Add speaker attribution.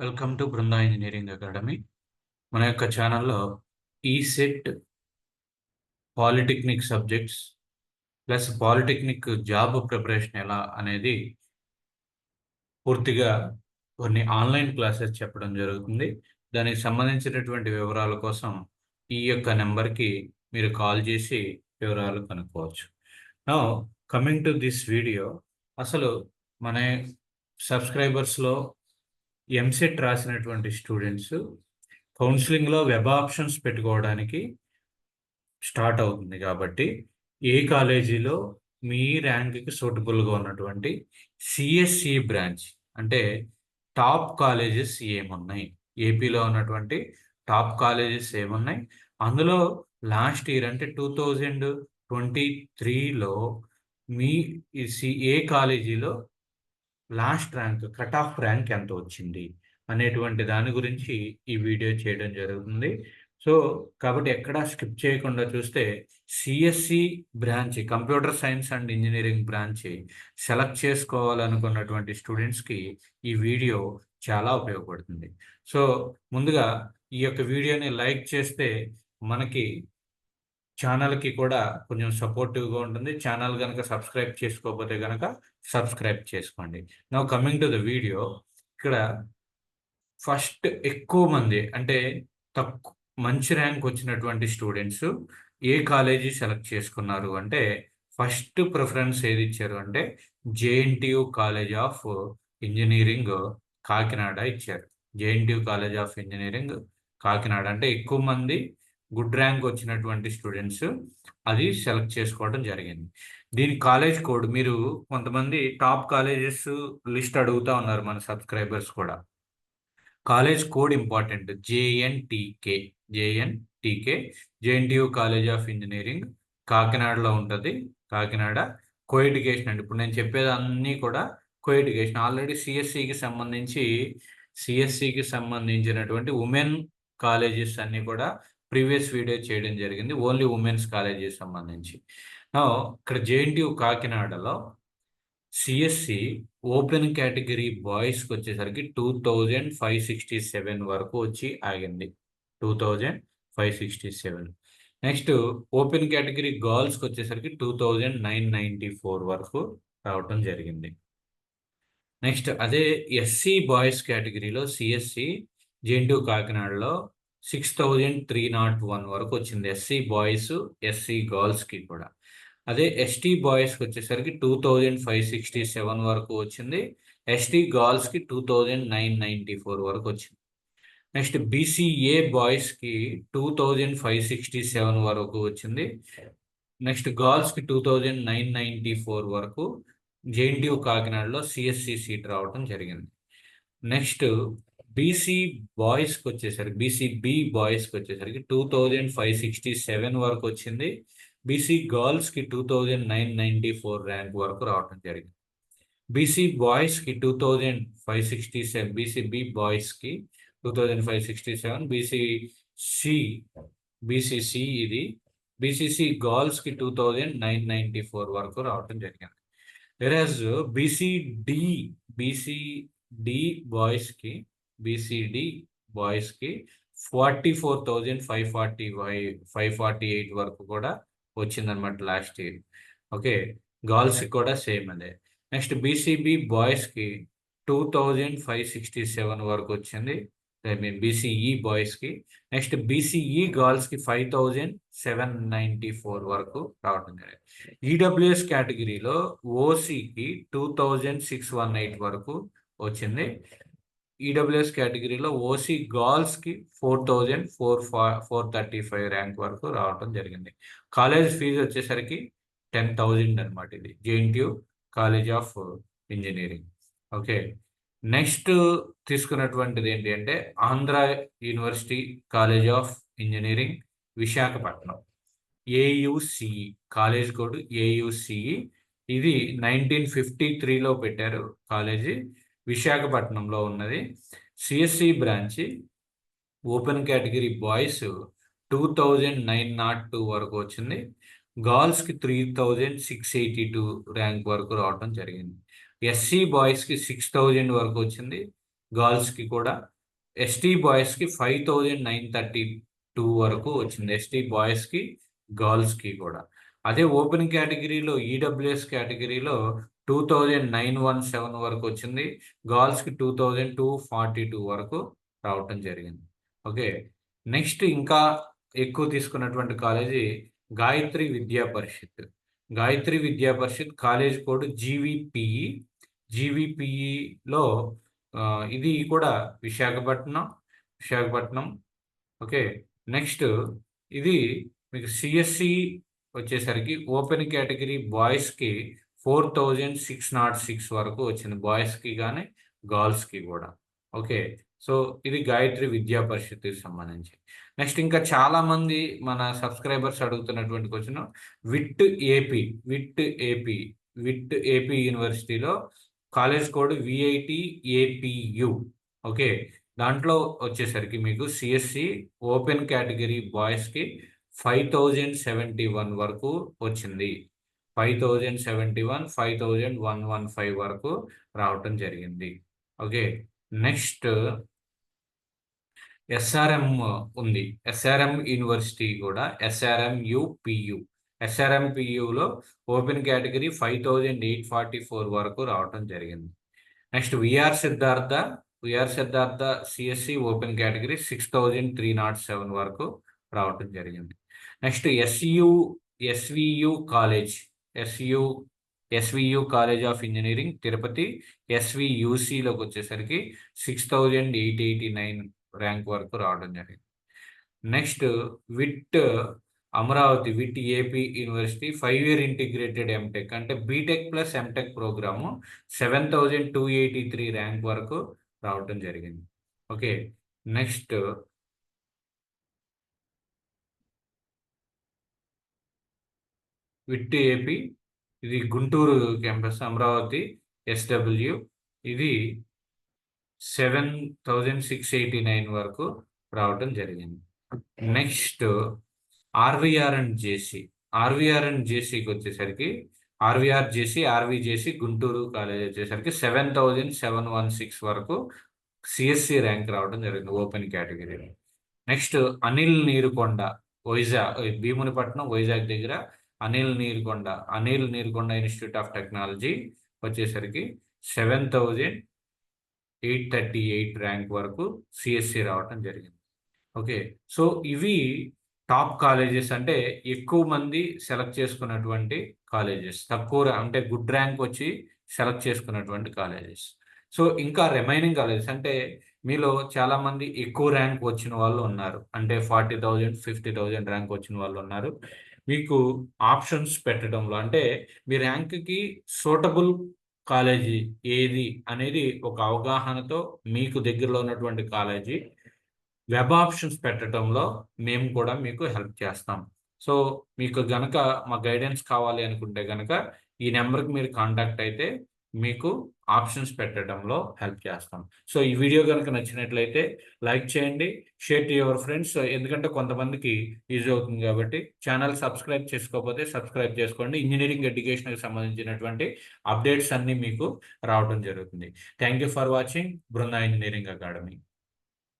Speaker 1: Welcome to Brinda engineering academy మన యొక్క ఛానల్లో ECET polytechnic subjects plus polytechnic job preparation ఎలా అనేది పూర్తిగా కొన్ని ఆన్లైన్ క్లాసెస్ చెప్పడం జరుగుతుంది. దానికి సంబంధించినటువంటి వివరాల కోసం ఈ యొక్క నెంబర్కి మీరు కాల్ చేసి వివరాలు కనుక్కోవచ్చు. నా కమింగ్ టు దిస్ వీడియో అసలు మన సబ్స్క్రైబర్స్లో ఎంసెట్ రాసినటువంటి స్టూడెంట్స్ కౌన్సిలింగ్లో వెబ్ ఆప్షన్స్ పెట్టుకోవడానికి స్టార్ట్ అవుతుంది కాబట్టి ఏ కాలేజీలో మీ ర్యాంక్కి సూటబుల్గా ఉన్నటువంటి సిఎస్సి బ్రాంచ్ అంటే టాప్ కాలేజెస్ ఏమున్నాయి ఏపీలో ఉన్నటువంటి టాప్ కాలేజెస్ ఏమున్నాయి అందులో లాస్ట్ ఇయర్ అంటే టూ థౌజండ్ ట్వంటీ త్రీలో మీ ఏ కాలేజీలో last rank cut off rank ఎంత వచ్చింది అనేటువంటి దాని గురించి ఈ వీడియో చేయడం జరుగుతుంది. సో కాబట్టి ఎక్కడా స్కిప్ చేయకుండా చూస్తే CSE branch computer science and engineering branch select చేసుకోవాలనుకున్నటువంటి స్టూడెంట్స్కి ఈ వీడియో చాలా ఉపయోగపడుతుంది. సో ముందుగా ఈ యొక్క వీడియోని లైక్ చేస్తే మనకి ఛానల్కి కూడా కొంచెం సపోర్టివ్గా ఉంటుంది. ఛానల్ కనుక సబ్స్క్రైబ్ చేసుకోకపోతే కనుక సబ్స్క్రైబ్ చేసుకోండి. నా కమింగ్ టు ద వీడియో ఇక్కడ ఫస్ట్ ఎక్కువ మంది అంటే తక్కువ మంచి ర్యాంక్ వచ్చినటువంటి స్టూడెంట్స్ ఏ కాలేజీ సెలెక్ట్ చేసుకున్నారు అంటే ఫస్ట్ ప్రిఫరెన్స్ ఏది ఇచ్చారు అంటే JNTU college of engineering Kakinada ఇచ్చారు. JNTU college of engineering Kakinada అంటే ఎక్కువ మంది గుడ్ ర్యాంక్ వచ్చినటువంటి స్టూడెంట్స్ అది సెలెక్ట్ చేసుకోవడం జరిగింది. దీని కాలేజ్ కోడ్ మీరు కొంతమంది టాప్ కాలేజెస్ లిస్ట్ అడుగుతా ఉన్నారు మన సబ్స్క్రైబర్స్ కూడా. College code important. JNTK. JNTK. JNTU college of engineering. కాకినాడలో ఉంటుంది. కాకినాడ. కోఎడ్యుకేషన్ అండి. ఇప్పుడు నేను చెప్పేది అన్నీ కూడా కోఎడ్యుకేషన్. ఆల్రెడీ సిఎస్సికి సంబంధించి సిఎస్సికి సంబంధించినటువంటి ఉమెన్ కాలేజెస్ అన్నీ కూడా ప్రీవియస్ వీడియో చేయడం జరిగింది. ఓన్లీ ఉమెన్స్ కాలేజీ సంబంధించి. ఇక్కడ జేఎన్టీయూ కాకినాడలో సిఎస్సి ఓపెన్ కేటగిరీ బాయ్స్కి వచ్చేసరికి two thousand five sixty seven వరకు వచ్చి ఆగింది. Two thousand five sixty seven. Next open category గర్ల్స్కి వచ్చేసరికి two thousand nine ninety four వరకు రావటం జరిగింది. నెక్స్ట్ అదే ఎస్సీ బాయ్స్ కేటగిరీలో సిఎస్సి జెంటూ కాకినాడలో six thousand three nought one వరకు వచ్చింది ఎస్సీ బాయ్స్ ఎస్సీ గర్ల్స్కి కూడా. అదే ఎస్టీ బాయ్స్కి వచ్చేసరికి two thousand five sixty seven వరకు వచ్చింది. ఎస్టీ గర్ల్స్కి two thousand nine ninety four వరకు వచ్చింది నెక్స్ట్ బీసీఏ బాయ్స్కి two thousand five sixty seven వరకు వచ్చింది. నెక్స్ట్ గర్ల్స్కి two thousand nine ninety four వరకు జేఎన్టీయూ కాకినాడలో సిఎస్సి సీట్ రావడం జరిగింది. నెక్స్ట్ బీసీ బాయ్స్కి వచ్చేసరికి బీసీ బి బాయ్స్కి వచ్చేసరికి two thousand five sixty seven వరకు వచ్చింది బీసీ గర్ల్స్కి two thousand nine ninety four rank వరకు రావడం జరిగింది బీసీ బాయ్స్కి two thousand five sixty seven BC B బాయ్స్కి two thousand five sixty seven BC C BCC ఇది బీసీసీ గర్ల్స్కి two thousand nine ninety four వరకు రావడం జరిగింది వెరాజ్ బీసీడి బీసీడి బాయ్స్కి బీసీడి బాయ్స్కి forty four thousand five forty five five forty eight వరకు కూడా వచ్చిందనమాట లాస్ట్ ఇయర్ ఓకే గర్ల్స్కి కూడా సేమ్ అదే. నెక్స్ట్ బీసీబీ బాయ్స్కి two thousand five sixty seven వరకు వచ్చింది. ఐ మీన్ బీసీఈ బాయ్స్కి నెక్స్ట్ బీసీఈ గర్ల్స్కి five thousand seven ninety four వరకు రావడం జరిగింది. ఈడబ్ల్యూఎస్ కేటగిరీలో ఓసీకి two thousand six one eight వరకు వచ్చింది. ఈడబ్ల్యూఎస్ కేటగిరీలో ఓసీ గర్ల్స్కి four thousand four four thirty five rank వరకు రావడం జరిగింది. కాలేజ్ ఫీజు వచ్చేసరికి టెన్ థౌజండ్ అనమాట ఇది. JNTU college of engineering. Okay. Next తీసుకున్నటువంటిది ఏంటి అంటే Andhra university college of engineering Visakhapatnam. AUCE college code AUCE ఇది నైన్టీన్ ఫిఫ్టీ త్రీలో పెట్టారు కాలేజీ. విశాఖపట్నంలో ఉన్నది. CSE branch open category boys two thousand nine nought two వరకు వచ్చింది. గర్ల్స్కి three thousand six eighty two rank వరకు రావడం జరిగింది. ఎస్సీ బాయ్స్కి సిక్స్ థౌజండ్ వరకు వచ్చింది. గర్ల్స్కి కూడా ఎస్టీ బాయ్స్కి five thousand nine thirty two వరకు వచ్చింది. ఎస్టీ బాయ్స్కి గర్ల్స్కి కూడా. అదే ఓపెన్ కేటగిరీలో ఈడబ్ల్యూఎస్ కేటగిరీలో two thousand nine one seven వరకు వచ్చింది. గర్ల్స్కి two thousand two forty two వరకు రావటం జరిగింది. ఓకే. నెక్స్ట్ ఇంకా ఎక్కువ తీసుకున్నటువంటి కాలేజీ గాయత్రి విద్యా పరిషత్. గాయత్రి విద్యా పరిషత్ కాలేజ్ కోడ్ జీవీపీఈ. జీవీపీఈలో ఇది కూడా విశాఖపట్నం విశాఖపట్నం. ఓకే. నెక్స్ట్ ఇది మీకు సిఎస్సి వచ్చేసరికి ఓపెన్ కేటగిరీ బాయ్స్కి four thousand six nought six వరకు వచ్చింది బాయ్స్కి కానీ గర్ల్స్కి కూడా. ఓకే. సో ఇది గాయత్రి విద్యా పరిషత్కి సంబంధించి. నెక్స్ట్ ఇంకా చాలా మంది మన సబ్స్క్రైబర్స్ అడుగుతున్నటువంటి question VIT AP VIT AP VIT AP యూనివర్సిటీలో college code VIT APU. Okay. దాంట్లో వచ్చేసరికి మీకు సిఎస్సి ఓపెన్ కేటగిరీ బాయ్స్కి ఫైవ్ థౌజండ్ సెవెంటీ వన్ వరకు వచ్చింది. Five thousand seventy one five thousand one one five వరకు రావటం జరిగింది. ఓకే నెక్స్ట్ ఎస్ఆర్ఎం ఉంది. ఎస్ఆర్ఎం యూనివర్సిటీ కూడా SRM UPU SRM పియులో open category five thousand eight forty four వరకు రావటం జరిగింది. Next VR Siddhartha VR Siddhartha CSE open category six thousand three nought seven వరకు రావటం జరిగింది. Next SU SVU college SU SVU college of engineering Tirupati ఎస్వియుసిలోకి వచ్చేసరికి six thousand eight eighty nine rank వరకు రావడం జరిగింది. Next VIT Amaravati VIT AP university five year integrated MTech అంటే BTech plus MTech program seven thousand two eighty three rank వరకు రావడం జరిగింది. Okay next VIT AP ఇది Guntur campus Amaravati SW. ఇది seven thousand six eighty nine వరకు రావటం జరిగింది. Next RVR and JC. RVR and జేసీకి వచ్చేసరికి RVR JC RV JC Guntur college వచ్చేసరికి seven thousand seven one six వరకు సిఎస్సి ర్యాంక్ రావడం జరిగింది ఓపెన్ కేటగిరీలో. నెక్స్ట్ అనిల్ నీరుకొండ వైజాగ్ భీమునిపట్నం వైజాగ్ దగ్గర Anil Neelkonda Anil Neelkonda institute of technology వచ్చేసరికి seven thousand eight thirty eight rank వరకు CSE రావటం జరిగింది. ఓకే సో ఇవి టాప్ కాలేజెస్ అంటే ఎక్కువ మంది సెలెక్ట్ చేసుకున్నటువంటి కాలేజెస్. తక్కువ అంటే గుడ్ ర్యాంక్ వచ్చి సెలెక్ట్ చేసుకున్నటువంటి కాలేజెస్. సో ఇంకా రిమైనింగ్ కాలేజెస్ అంటే మీలో చాలా మంది ఎక్కువ ర్యాంక్ వచ్చిన వాళ్ళు ఉన్నారు. అంటే forty thousand fifty thousand rank వచ్చిన వాళ్ళు ఉన్నారు. మీకు ఆప్షన్స్ పెట్టడంలో అంటే మీ ర్యాంక్కి సూటబుల్ కాలేజీ ఏది అనేది ఒక అవగాహనతో మీకు దగ్గరలో ఉన్నటువంటి కాలేజీ వెబ్ ఆప్షన్స్ పెట్టడంలో మేము కూడా మీకు హెల్ప్ చేస్తాం. సో మీకు గనక మా గైడెన్స్ కావాలి అనుకుంటే గనక ఈ నెంబర్కి మీరు కాంటాక్ట్ అయితే మీకు ఆప్షన్స్ పెట్టడంలో హెల్ప్ చేస్తాం. సో ఈ వీడియో కనుక నచ్చినట్లయితే లైక్ చేయండి షేర్ టు యువర్ ఫ్రెండ్స్. ఎందుకంటే కొంతమందికి ఈజీ అవుతుంది కాబట్టి ఛానల్ సబ్స్క్రైబ్ చేసుకోకపోతే సబ్స్క్రైబ్ చేసుకోండి. ఇంజనీరింగ్ ఎడ్యుకేషన్కి సంబంధించినటువంటి అప్డేట్స్ అన్నీ మీకు రావడం జరుగుతుంది. Thank you for watching. Brinda engineering academy.